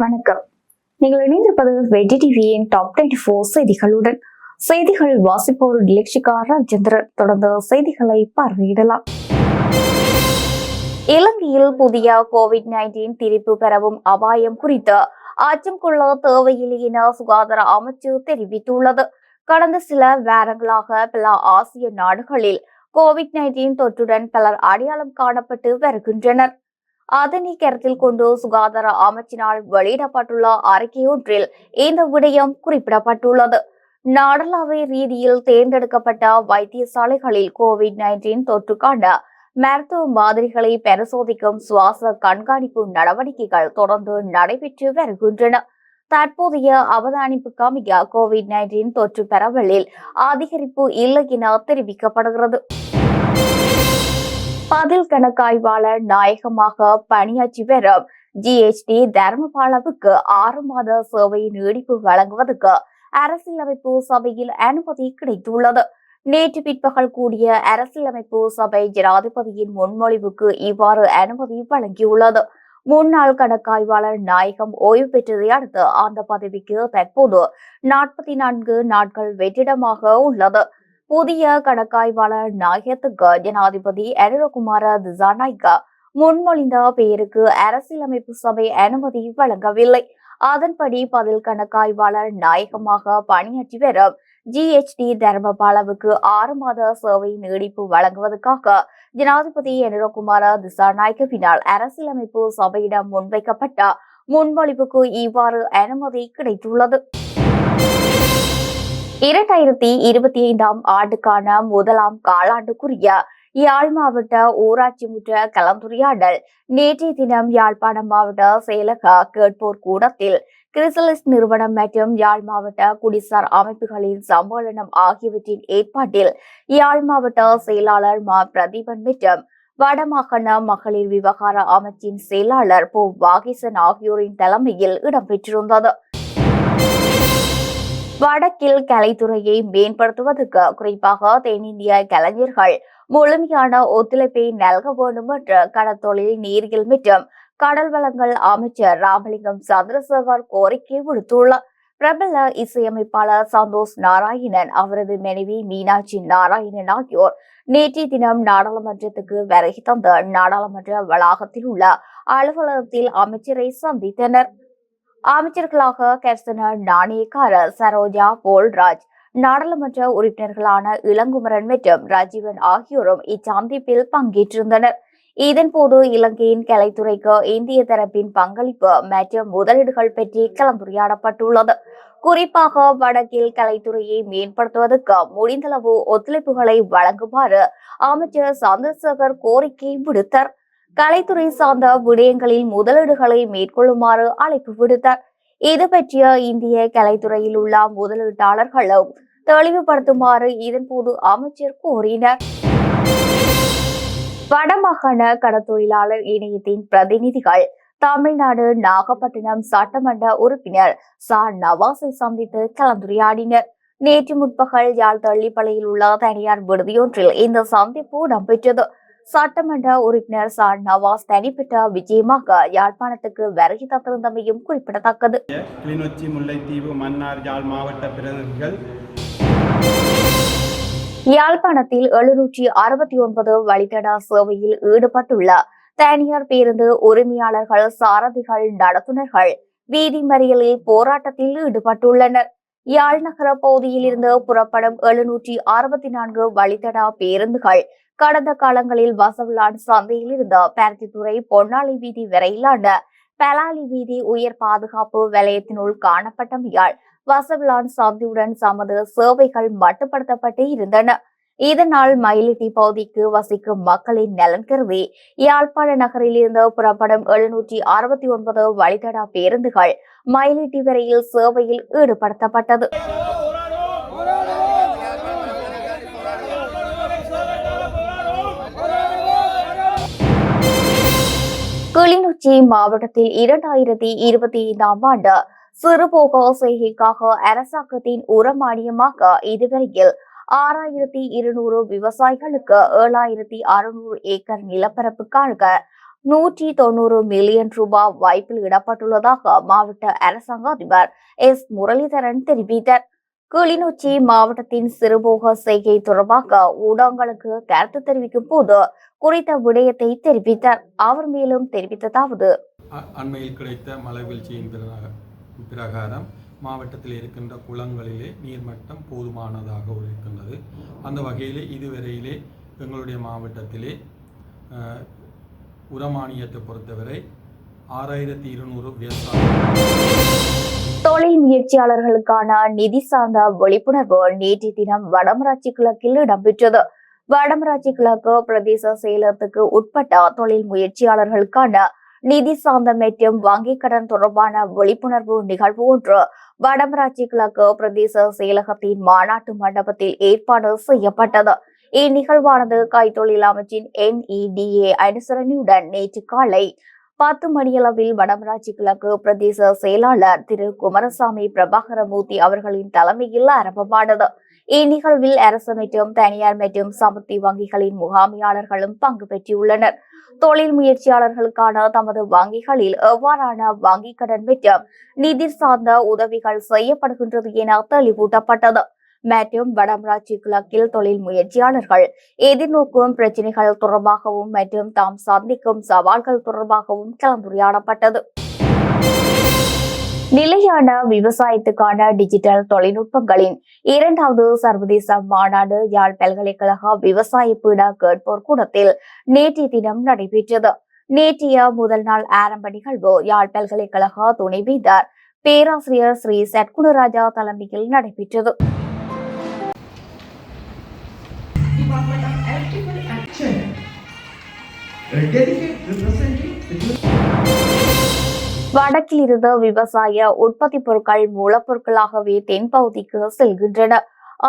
வணக்கம். நீங்கள் இணைந்திருப்பது வெட்டி டிவியின் டாப் டுவெண்டி ஃபோர் செய்திகளுடன். செய்திகள் வாசிப்போர் டிலக்ஷிகா ராஜேந்திரன். தொடர்ந்து செய்திகளை பார்வையிடலாம். இலங்கையில் புதிய கோவிட் நைன்டீன் திரிப்பு பெறவும் அபாயம் குறித்து அச்சம் கொள்ள தேவையில்லை என சுகாதார அமைச்சு தெரிவித்துள்ளது. கடந்த சில வாரங்களாக பல ஆசிய நாடுகளில் கோவிட் நைன்டீன் தொற்றுடன் பலர் அடையாளம் காணப்பட்டு வருகின்றனர். அதனை கருத்தில் கொண்டு சுகாதார அமைச்சினால் வெளியிடப்பட்டுள்ள அறிக்கையொன்றில் இந்த விடயம் குறிப்பிடப்பட்டுள்ளது. நாடளாவிய ரீதியில் தேர்ந்தெடுக்கப்பட்ட வைத்தியசாலைகளில் கோவிட் நைன்டீன் தொற்றுக்கான மருத்துவ மாதிரிகளை பரிசோதிக்கும் சுவாச கண்காணிப்பு நடவடிக்கைகள் தொடர்ந்து நடைபெற்று வருகின்றன. தற்போதைய அவதானிப்புக்கு அமைய கோவிட் நைன்டீன் தொற்று பரவலில் அதிகரிப்பு இல்லை என தெரிவிக்கப்படுகிறது. பதில் கணக்காய்வாளர் நாயகமாக பணியாற்றி வரும் ஜிஎச்டி தர்மபாலவுக்கு ஆறு மாத சேவை நீடிப்பு வழங்குவதற்கு அரசியலமைப்பு சபையில் அனுமதி கிடைத்துள்ளது. நேற்று பிற்பகல் கூடிய அரசியலமைப்பு சபை ஜனாதிபதியின் முன்மொழிவுக்கு இவ்வாறு அனுமதி வழங்கியுள்ளது. முன்னாள் கணக்காய்வாளர் நாயகம் ஓய்வு பெற்றதை அடுத்து அந்த பதவிக்கு தற்போது நாற்பத்தி நான்கு நாட்கள் வெற்றிடமாக உள்ளது. புதிய கணக்காய்வாளர் நாயகத்துக்கு ஜனாதிபதி அனுரகுமார திசாநாய்கா முன்மொழிந்த பெயருக்கு அரசியலமைப்பு சபை அனுமதி வழங்கவில்லை. அதன்படி பதில் கணக்காய்வாளர் நாயகமாக பணியாற்றி வரும் ஜிஎச்டி தர்மபாலவுக்கு ஆறு மாத சேவை நீடிப்பு வழங்குவதற்காக ஜனாதிபதி அனுரகுமார திசாநாயகவினால் அரசியலமைப்பு சபையிடம் முன்வைக்கப்பட்ட முன்மொழிவுக்கு இவ்வாறு அனுமதி கிடைத்துள்ளது. இரண்டாயிரத்தி இருபத்தி ஐந்தாம் ஆண்டுக்கான முதலாம் காலாண்டுக்குரிய யாழ் மாவட்ட ஊராட்சி முற்ற கலந்துரையாடல். நேற்றைய தினம் யாழ்ப்பாணம் மாவட்ட செயலக கேட்போர் கூடத்தில் கிறிசலிஸ் நிறுவனம் மற்றும் யாழ் மாவட்ட குடிசார் அமைப்புகளின் சம்மேளனம் ஆகியவற்றின் ஏற்பாட்டில் யாழ் மாவட்ட செயலாளர் மா. பிரதீபன் மற்றும் வடமாகாண மகளிர் விவகார அமைச்சின் செயலாளர் போ. வாகிசன் ஆகியோரின் தலைமையில் இடம்பெற்றிருந்தது. வடக்கில் கலைத்துறையை மேம்படுத்துவதற்கு குறிப்பாக தென்னிந்திய கலைஞர்கள் முழுமையான ஒத்துழைப்பை நல்க வேண்டும் என்று கடற்தொழில் நீரியல் மற்றும் கடல் வளங்கள் அமைச்சர் ராமலிங்கம் சந்திரசேகர் கோரிக்கை விடுத்துள்ளார். பிரபல இசையமைப்பாளர் சந்தோஷ் நாராயணன் அவரது மனைவி மீனாட்சி நாராயணன் ஆகியோர் நேற்றைய தினம் நாடாளுமன்றத்துக்கு வருகை தந்த நாடாளுமன்ற வளாகத்தில் உள்ள அலுவலகத்தில் அமைச்சரை சந்தித்தனர். அமைச்சர்களாக கர்சன நாணயக்கார சரோஜா போல்ராஜ் நாடாளுமன்ற உறுப்பினர்களான இளங்குமரன் மற்றும் ராஜீவன் ஆகியோரும் இச்சந்திப்பில் பங்கேற்றிருந்தனர். இதன்போது இலங்கையின் கலைத்துறைக்கு இந்திய தரப்பின் பங்களிப்பு மற்றும் முதலீடுகள் பற்றி கலந்துரையாடப்பட்டுள்ளது. குறிப்பாக வடக்கில் கலைத்துறையை மேம்படுத்துவதற்கு முடிந்தளவு ஒத்துழைப்புகளை வழங்குமாறு அமைச்சர் சந்திரசேகர் கோரிக்கை விடுத்தார். கலைத்துறை சார்ந்த விடயங்களில் முதலீடுகளை மேற்கொள்ளுமாறு அழைப்பு விடுத்தார். இது பற்றிய இந்திய கலைத்துறையில் உள்ள முதலீட்டாளர்களும் தெளிவுபடுத்துமாறு இதன்போது அமைச்சர் கோரினார் வடமாகாண கடத்தொழிலாளர் இணையத்தின் பிரதிநிதிகள் தமிழ்நாடு நாகப்பட்டினம் சட்டமன்ற உறுப்பினர் சா நவாஸை சந்தித்து கலந்துரையாடினர். நேற்று முற்பகல் யாழ் தள்ளிப்பளையில் உள்ள தனியார் விடுதியொன்றில் இந்த சந்திப்பு இடம்பெற்றது. சட்டமன்ற உறுப்பினர் சா நவாஸ் தனிப்பட்ட விஜயமாக யாழ்ப்பாணத்துக்கு வருகை தந்திருந்தமையும் குறிப்பிடத்தக்கது. கிளிநொச்சி முல்லைத்தீவு மன்னார் யாழ் மாவட்ட பிரதிநிதிகள். யாழ்ப்பாணத்தில் எழுநூற்றி அறுபத்தி ஒன்பது வழித்தட சேவையில் ஈடுபட்டுள்ள தனியார் பேருந்து உரிமையாளர்கள் சாரதிகள் நடத்துனர்கள் வீதி மறியலில் போராட்டத்தில் ஈடுபட்டுள்ளனர். யாழ்நகர பகுதியில் இருந்து புறப்படும் எழுநூற்றி அறுபத்தி நான்கு வழித்தடா பேருந்துகள் கடந்த காலங்களில் வசவுலான் சந்தையில் இருந்த பருத்தித்துறை பொன்னாளி வீதி வரையிலான பலாலி வீதி உயர் பாதுகாப்பு வலயத்தினுள் காணப்பட்டமையால் வசவுலான் சந்தியுடன் தமது சேவைகள் மட்டுப்படுத்தப்பட்டு இருந்தன. இதனால் மயிலிட்டி பகுதிக்கு வசிக்கும் மக்களின் நலன் கருதி யாழ்ப்பாண நகரில் இருந்து புறப்படும் எழுநூற்றி அறுபத்தி ஒன்பது வழித்தட பேருந்துகள் மயிலிட்டி வரையில் சேவையில் ஈடுபடுத்தப்பட்டது. கிளிநொச்சி மாவட்டத்தில் இரண்டாயிரத்தி இருபத்தி ஐந்தாம் ஆண்டு சிறுபோக செய்கைக்காக அரசாங்கத்தின் உரமானியமாக இதுவரையில் ஆறாயிரத்தி இருநூறு விவசாயிகளுக்கு ஏழாயிரத்தி அறுநூறு ஏக்கர் நிலப்பரப்புக்காக நூற்றி தொண்ணூறு மில்லியன் ரூபாய் வாய்ப்பில் இடப்பட்டுள்ளதாக மாவட்ட அரசாங்க அதிபர் எஸ். முரளிதரன் தெரிவித்தார். கிளிநொச்சி மாவட்டத்தின் சிறுபோக செய்கை தொடர்பாக ஊடகங்களுக்கு கருத்து தெரிவிக்கும் போது குறித்த விடயத்தை தெரிவித்தார். அவர் மேலும் தெரிவித்ததாவது அண்மையில் கிடைத்த மழை வீழ்ச்சியின் பிரகாரம் மாவட்டத்தில் இருக்கின்ற குளங்களிலே நீர்மட்டம் போதுமானதாக இருக்கின்றது. அந்த வகையிலே இதுவரையிலே எங்களுடைய மாவட்டத்திலே உரமானியத்தை பொறுத்தவரை ஆறாயிரத்தி இருநூறு விவசாய தொழில் முயற்சியாளர்களுக்கான நிதி சார்ந்த விழிப்புணர்வு நேற்றைய தினம் வடமராட்சி கிழக்கில் இடம்பெற்றது. வடமராட்சி கிழக்கு பிரதேச செயலகத்துக்கு உட்பட்ட தொழில் முயற்சியாளர்களுக்கான நிதி சார்ந்தம் மற்றும் வங்கிக் கடன் தொடர்பான விழிப்புணர்வு நிகழ்வு ஒன்று. வடமராட்சி கிழக்கு பிரதேச செயலகத்தின் மாநாட்டு மண்டபத்தில் ஏற்பாடு செய்யப்பட்டது. இந்நிகழ்வானது கைத்தொழில் அமைச்சின் என்இடிஏ அனுசரணையுடன் நேற்று காலை பத்து மணியளவில் வடமராட்சி கிழக்கு பிரதேச செயலாளர் திரு குமாரசாமி பிரபாகரமூர்த்தி அவர்களின் தலைமையில் ஆரம்பமானது. இந்நிகழ்வில் அரசு மற்றும் தனியார் மற்றும் சமுர்த்தி வங்கிகளின் முகாமையாளர்களும் பங்கு பெற்றுள்ளனர். தொழில் முயற்சியாளர்களுக்கான தமது வங்கிகளில் எவ்வாறான வங்கிக் கடன் மற்றும் நிதி சார்ந்த உதவிகள் செய்யப்படுகின்றது என தெளிவூட்டப்பட்டது. மற்றும் வடமராட்சி கிழக்கில் தொழில் முயற்சியாளர்கள் எதிர்நோக்கும் பிரச்சனைகள் தொடர்பாகவும் மற்றும் தாம் சந்திக்கும் சவால்கள் தொடர்பாகவும் கலந்துரையாடப்பட்டது. நிலையான விவசாயத்துக்கான டிஜிட்டல் தொழில்நுட்பங்களின் இரண்டாவது சர்வதேச மாநாடு யாழ் பல்கலைக்கழக விவசாய பீட கேட்போர் கூடத்தில் நேற்றைய தினம் நடைபெற்றது. நேற்றைய முதல் நாள் ஆரம்ப நிகழ்வு யாழ் பல்கலைக்கழக துணைவேந்தர் பேராசிரியர் ஸ்ரீ சட்குணராஜா தலைமையில் நடைபெற்றது. A representing the வடக்கில் இருந்து விவசாய உற்பத்தி பொருட்கள் மூலப்பொருட்களாகவே தென்பகுதிக்கு செல்கின்றன.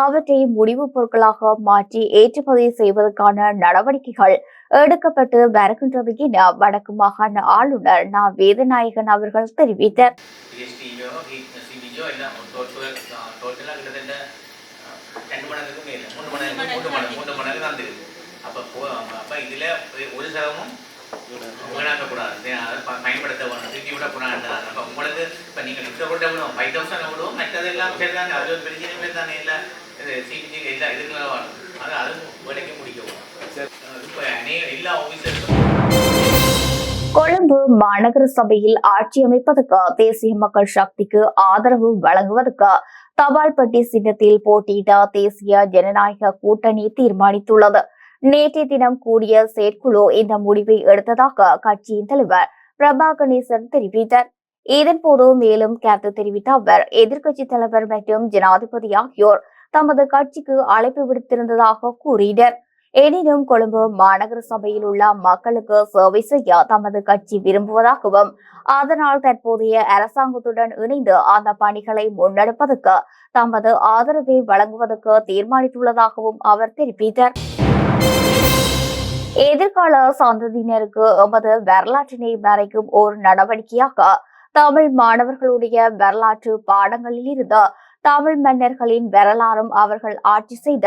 அவற்றை முடிவுப் பொருட்களாக மாற்றி ஏற்றுமதி செய்வதற்கான நடவடிக்கைகள் எடுக்கப்பட்டு வருகின்றது என வடக்கு மாகாண ஆளுநர் நா. வேதநாயகன் அவர்கள் தெரிவித்தார். அப்போ அப்போ இதில் ஒரு சதமும் பயன்படுத்த விடக்கூடாது உங்களுக்கு இப்போ நீங்கள் ஃபைவ் தௌசண்ட் விடுவோம் மற்றதெல்லாம் சரி தானே அது ஒரு பேர் தானே இல்லை சிபிஜி அது அதுவும் முடிக்கவும் இப்போ அநேக எல்லா ஆஃபீஸர்ஸும் கொழும்பு மாநகர சபையில் ஆட்சி அமைப்பதற்கு தேசிய மக்கள் சக்திக்கு ஆதரவு வழங்குவதற்கு தபால்பட்டி சின்னத்தில் போட்டியிட தேசிய ஜனநாயக கூட்டணி தீர்மானித்துள்ளது நேற்றைய தினம் கூடிய செயற்குழு இந்த முடிவை எடுத்ததாக கட்சியின் தலைவர் பிரபா கணேசன் தெரிவித்தார். இதன்போது மேலும் கருத்து தெரிவித்த அவர் எதிர்க்கட்சி தலைவர் மற்றும் ஜனாதிபதி ஆகியோர் தமது கட்சிக்கு அழைப்பு விடுத்திருந்ததாக கூறினர். எனினும் கொழும்பு மாநகர சபையில் உள்ள மக்களுக்கு சேவை செய்ய தமது கட்சி விரும்புவதாகவும் அதனால் தற்போதைய அரசாங்கத்துடன் இணைந்து அந்த பணிகளை முன்னெடுப்பதற்கு தமது ஆதரவை வழங்குவதற்கு தீர்மானித்துள்ளதாகவும் அவர் தெரிவித்தார். எதிர்கால சந்ததியினருக்கு எமது வரலாற்றினை மறைக்கும் ஒரு நடவடிக்கையாக தமிழ் மாணவர்களுடைய வரலாற்று பாடங்களில் இருந்து தமிழ் மன்னர்களின் வரலாறும் அவர்கள் ஆட்சி செய்த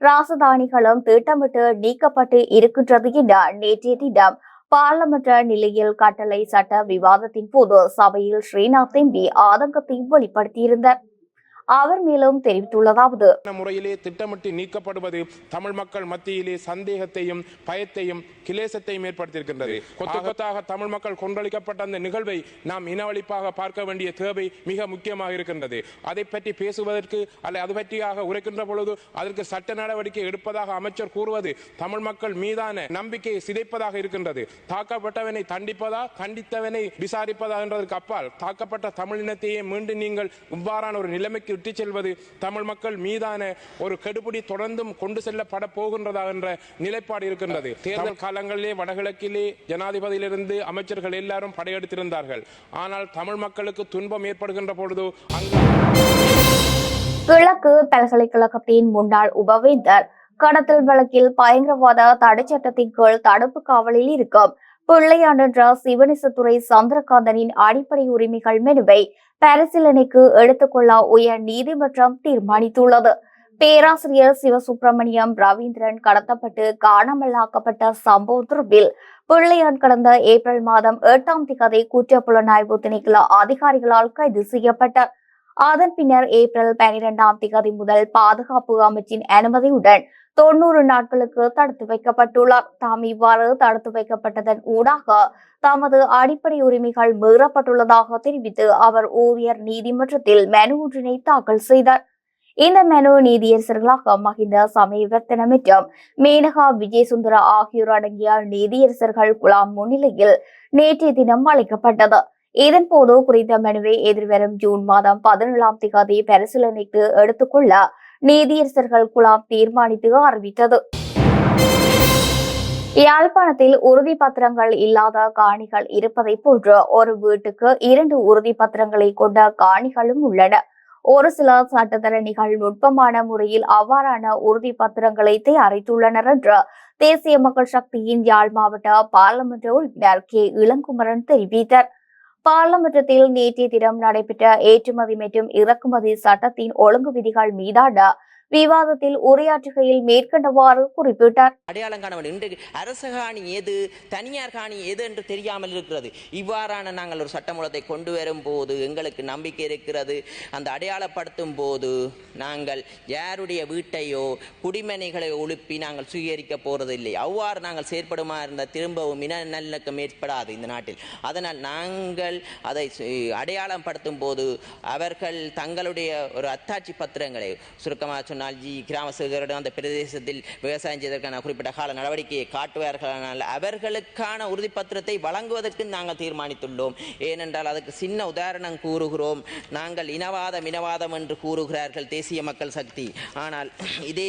ராசதானிகளும் திட்டமிட்டு நீக்கப்பட்டு இருக்கின்றது என நேற்றைய தினம் பாராளுமன்ற நிலையில் கட்டளை சட்ட விவாதத்தின் போது சபையில் ஸ்ரீநாத் எம்பி ஆதங்கத்தை வெளிப்படுத்தியிருந்தார். அவர் மேலும் தெரிவித்துள்ளதாவது. முறையிலே திட்டமிட்டு நீக்கப்படுவது தமிழ் மக்கள் மத்தியிலே சந்தேகத்தையும் பயத்தையும் கிளேசத்தையும் ஏற்படுத்தியிருக்கின்றது. கொத்து கொத்தாக தமிழ் மக்கள் கொன்றளிக்கப்பட்ட அந்த நிகழ்வை நாம் இனவழிப்பாக பார்க்க வேண்டிய தேவை மிக முக்கியமாக இருக்கின்றது. அதை பற்றி பேசுவதற்கு அல்ல அது பற்றியாக உரைக்கின்ற பொழுது அதற்கு சட்ட நடவடிக்கை எடுப்பதாக அமைச்சர் கூறுவது தமிழ் மக்கள் மீதான நம்பிக்கையை சிதைப்பதாக இருக்கின்றது. தாக்கப்பட்டவனை தண்டிப்பதா கண்டித்தவனை விசாரிப்பதா என்றதற்கு அப்பால் தாக்கப்பட்ட தமிழினத்தையே மீண்டும் நீங்கள் இவ்வாறான ஒரு நிலைமைக்கு விட்டுச் செல்வது தமிழ் மக்கள் மீதான ஒரு கெடுபிடி தொடர்ந்தும் கொண்டு செல்லப்பட போகின்றதா என்ற நிலைப்பாடு இருக்கின்றது. தேர்தல் காலங்களிலே வடகிழக்கிலே ஜனாதிபதியிலிருந்து அமைச்சர்கள் எல்லாரும் படையெடுத்திருந்தார்கள். ஆனால் தமிழ் மக்களுக்கு துன்பம் ஏற்படுகின்ற பொழுது அங்கு கிழக்கு பல்கலைக்கழகத்தின் முன்னாள் உபவேந்தர் கடத்தல் வழக்கில் பயங்கரவாத தடை சட்டத்தின் கீழ் தடுப்பு காவலில் இருக்கும். பிள்ளையான் சிவனிசத்துறை சந்திரகாந்தனின் அடிப்படை உரிமைகள் மெனுவை பரிசீலனைக்கு எடுத்துக்கொள்ள உயர் நீதிமன்றம் தீர்மானித்துள்ளது. பேராசிரியர் சிவசுப்பிரமணியம் ரவீந்திரன் கடத்தப்பட்டு காணாமலாக்கப்பட்ட சம்பவம் தொடர்பில் பிள்ளையான் கடந்த ஏப்ரல் மாதம் எட்டாம் திகதி குற்ற புலனாய்வு திணைக்கள அதிகாரிகளால் கைது செய்யப்பட்டார் அதன் பின்னர் ஏப்ரல் பனிரெண்டாம் திகதி முதல் பாதுகாப்பு அமைச்சின் அனுமதியுடன் தொண்ணூறு நாட்களுக்கு தடுத்து வைக்கப்பட்டுள்ளார். தாம் இவ்வாறு தடுத்து வைக்கப்பட்டதன் ஊடாக தமது அடிப்படை உரிமைகள் மீறப்பட்டுள்ளதாக தெரிவித்து அவர் ஊழியர் நீதிமன்றத்தில் மனு ஒன்றினை தாக்கல் செய்தார். இந்த மனு நீதியரசர்களாக மகிந்த சமயவர்த்தன மற்றும் மேனகா விஜயசுந்தர ஆகியோர் அடங்கிய நீதியரசர்கள் குழாம் முன்னிலையில் நேற்றைய தினம் அளிக்கப்பட்டது இதன்போது குறித்த மனுவை எதிர்வரும் ஜூன் மாதம் பதினேழாம் திகதி பரிசீலனைக்கு எடுத்துக்கொள்ள நீதியரசர்கள் குழாம் தீர்மானித்து அறிவித்தது. யாழ்ப்பாணத்தில் உறுதி பத்திரங்கள் இல்லாத காணிகள் இருப்பதை போன்று ஒரு வீட்டுக்கு இரண்டு உறுதி பத்திரங்களை கொண்ட காணிகளும் உள்ளன. ஒரு சில சட்டத்தரணிகள் நுட்பமான முறையில் அவ்வாறான உறுதி பத்திரங்களை தயாரித்துள்ளனர் என்று தேசிய மக்கள் சக்தியின் யாழ் மாவட்ட பாராளுமன்ற உறுப்பினர் கே. இளங்குமரன் தெரிவித்தார். பாராளுமன்றத்தில் நேற்றைய தினம் நடைபெற்ற ஏற்றுமதி மற்றும் இறக்குமதி சட்டத்தின் ஒழுங்கு விதிகள் மீதான விவாதத்தில் உரையாற்றுகையில் மேற்கண்டவாறு குறிப்பிட்டார். அடையாளம் காண வேண்டும் அரசு காணி எது தனியார் காணி எது என்று தெரியாமல் இருக்கிறது. இவ்வாறான நாங்கள் ஒரு சட்டமூலத்தை கொண்டு வரும் போது எங்களுக்கு நம்பிக்கை இருக்கிறது. அந்த அடையாளப்படுத்தும் போது நாங்கள் யாருடைய வீட்டையோ குடிமனைகளை ஒழுப்பி நாங்கள் சுயரிக்க போறதில்லை. அவ்வாறு நாங்கள் செயற்படுமா இருந்த திரும்பவும் இன நல்லக்கம் ஏற்படாது இந்த நாட்டில். அதனால் நாங்கள் அதை அடையாளம் படுத்தும் போது அவர்கள் தங்களுடைய ஒரு அத்தாட்சி பத்திரங்களை சுருக்கமாக சொன்ன ஆனால் ஜி கிராம சேவகரிடம் அந்த பிரதேசத்தில் விவசாயம் செய்வதற்கான குறிப்பிட்ட கால நடவடிக்கையை காட்டுவார்களானால் அவர்களுக்கான உறுதிப்பத்திரத்தை வழங்குவதற்கு நாங்கள் தீர்மானித்துள்ளோம். ஏனென்றால் அதுக்கு சின்ன உதாரணம் கூறுகிறோம். நாங்கள் இனவாதம் இனவாதம் என்று கூறுகிறார்கள் தேசிய மக்கள் சக்தி. ஆனால் இதே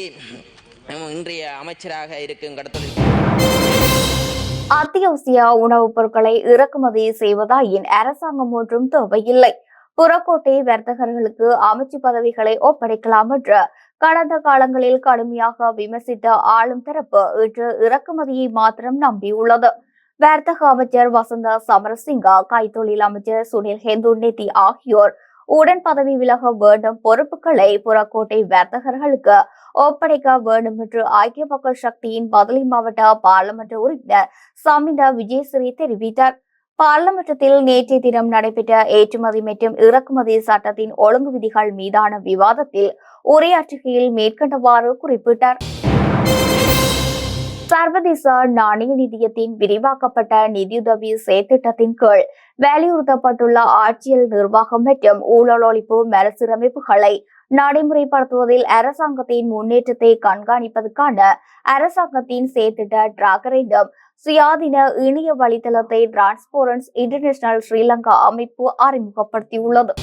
இன்றைய அமைச்சராக இருக்கும் கடத்தொழில் அத்தியாவசிய உணவுப் பொருட்களை இறக்குமதி செய்வதாயின் அரசாங்கம் ஒன்றும் தேவையில்லை. புறக்கோட்டை வர்த்தகர்களுக்கு அமைச்சு பதவிகளை ஒப்படைக்கலாம் என்று கடந்த காலங்களில் கடுமையாக விமர்சித்த ஆளும் தரப்பு இன்று இறக்குமதியை மாத்திரம் நம்பியுள்ளது வர்த்தக அமைச்சர் வசந்த சமரசிங்கா கைத்தொழில் அமைச்சர் சுனில் ஹெந்துநிதி ஆகியோர் உடன் பதவி விலக வேண்டும் பொறுப்புகளை புறக்கோட்டை வர்த்தகர்களுக்கு ஒப்படைக்க வேண்டும் என்று ஐக்கிய மக்கள் சக்தியின் பதலி மாவட்ட பாராளுமன்ற உறுப்பினர் சமிதா விஜயஸ்ரீ தெரிவித்தார். பாராளுமன்றத்தில் நேற்றைய தினம் நடைபெற்ற ஏற்றுமதி மற்றும் இறக்குமதி சட்டத்தின் ஒழுங்கு விதிகள் மீதான விவாதத்தில் உரையாற்றுகையில் மேற்கண்டவாறு குறிப்பிட்டார். சர்வதேச நாணய நிதியத்தின் விரிவாக்கப்பட்ட நிதியுதவி செயற்திட்டத்தின் கீழ் வலியுறுத்தப்பட்டுள்ள ஆட்சியல் நிர்வாகம் மற்றும் ஊழல் ஒழிப்பு மறுசீரமைப்புகளை நடைமுறைப்படுத்துவதில் அரசாங்கத்தின் முன்னேற்றத்தை கண்காணிப்பதற்கான அரசாங்கத்தின் செயற்திட்ட டிராகரிடம் சுயாதீன இணைய வலைதளத்தை டிரான்ஸ்போரன்ஸ் இன்டர்நேஷனல் ஸ்ரீலங்கா அமைப்பு அறிமுகப்படுத்தியுள்ளது.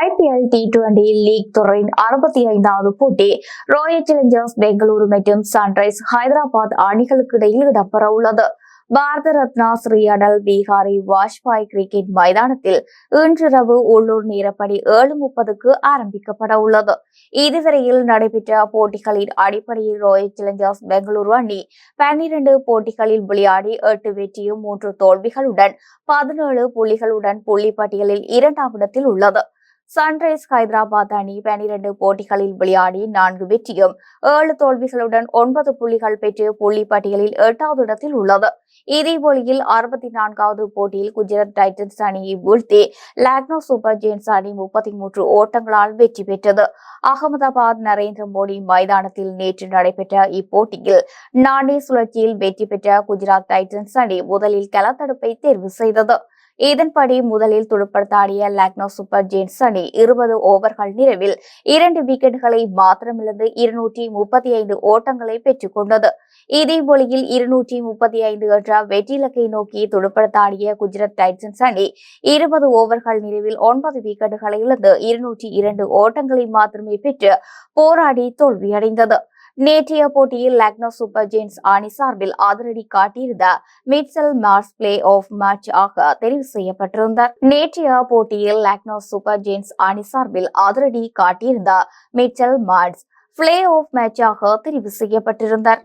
ஐபிஎல் டி டுவெண்டி லீக் தொடரின் அறுபத்தி ஐந்தாவது போட்டி ராயல் சேலஞ்சர்ஸ் பெங்களூரு மற்றும் சன்ரைஸ் ஹைதராபாத் அணிகளுக்கு இடையில் இடம்பெற உள்ளது பாரத ரத்னா ஸ்ரீ அடல் பீகாரி வாஜ்பாய் கிரிக்கெட் மைதானத்தில் இன்றிரவு உள்ளூர் நேரப்படி ஏழு முப்பதுக்கு ஆரம்பிக்கப்பட உள்ளது. இதுவரையில் நடைபெற்ற போட்டிகளின் அடிப்படையில் ராயல் சேலஞ்சர்ஸ் பெங்களூரு அணி பன்னிரண்டு போட்டிகளில் விளையாடி எட்டு வெற்றியும் மூன்று தோல்விகளுடன் பதினேழு புள்ளிகளுடன் புள்ளி பட்டியலில் இரண்டாம் இடத்தில் உள்ளது. சன்ரைஸ் ஹைதராபாத் அணி பனிரெண்டு போட்டிகளில் விளையாடி நான்கு வெற்றியும் ஏழு தோல்விகளுடன் ஒன்பது புள்ளிகள் பெற்று புள்ளி பட்டியலில் எட்டாவது இடத்தில் உள்ளது. இதே போலியில் அறுபத்தி நான்காவது போட்டியில் குஜராத் டைட்டன்ஸ் அணியை வீழ்த்தி லாக்னோ சூப்பர் ஜெயின்ஸ் அணி முப்பத்தி மூன்று ஓட்டங்களால் வெற்றி பெற்றது. அகமதாபாத் நரேந்திர மோடி மைதானத்தில் நேற்று நடைபெற்ற இப்போட்டியில் நாணய சுழற்சியில் வெற்றி பெற்ற குஜராத் டைட்டன்ஸ் அணி முதலில் களத்தடுப்பை தேர்வு செய்தது. இதன்படி முதலில் துடுப்படுத்தாடிய லக்னோ சூப்பர் ஜெயின்ஸ் அணி இருபது ஓவர்கள் நிறைவில் இரண்டு விக்கெட்டுகளை மாத்திரமிழந்து இருநூற்றி முப்பத்தி ஐந்து ஓட்டங்களை பெற்றுக் கொண்டது. இதே போலியில் இருநூற்றி முப்பத்தி ஐந்து என்ற வெற்றி இலக்கை நோக்கி துடுப்படுத்தாடிய குஜராத் டைட்டன்ஸ் அணி இருபது ஓவர்கள் நிறைவில் ஒன்பது விக்கெட்டுகளை இழந்து இருநூற்றி இரண்டு ஓட்டங்களை மாத்திரமே பெற்று போராடி தோல்வியடைந்தது. நேற்றைய போட்டியில் லக்னோ சூப்பர் ஜெயின்ஸ் அணி சார்பில் அதிரடி காட்டியிருந்த Mitchell Marsh play off match ஆக தெரிவு செய்யப்பட்டிருந்தார் நேற்றைய போட்டியில் லக்னோ சூப்பர் ஜெயின்ஸ் அணி சார்பில் அதிரடி காட்டியிருந்த மிட்சல் மார்ஸ் பிளே ஆஃப் மேட்சாக தெரிவு செய்யப்பட்டிருந்தார்.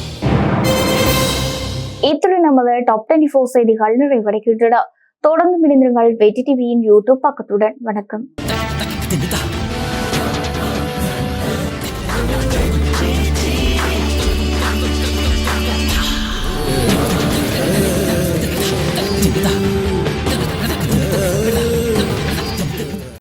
இத்துடன் நமது டாப் டுவெண்டி ஃபோர் செய்திகள் நிறைவடைகின்றன. தொடர்ந்து இணைந்திருங்கள் வெற்றி டிவியின் யூடியூப் பக்கத்துடன். வணக்கம். 真的。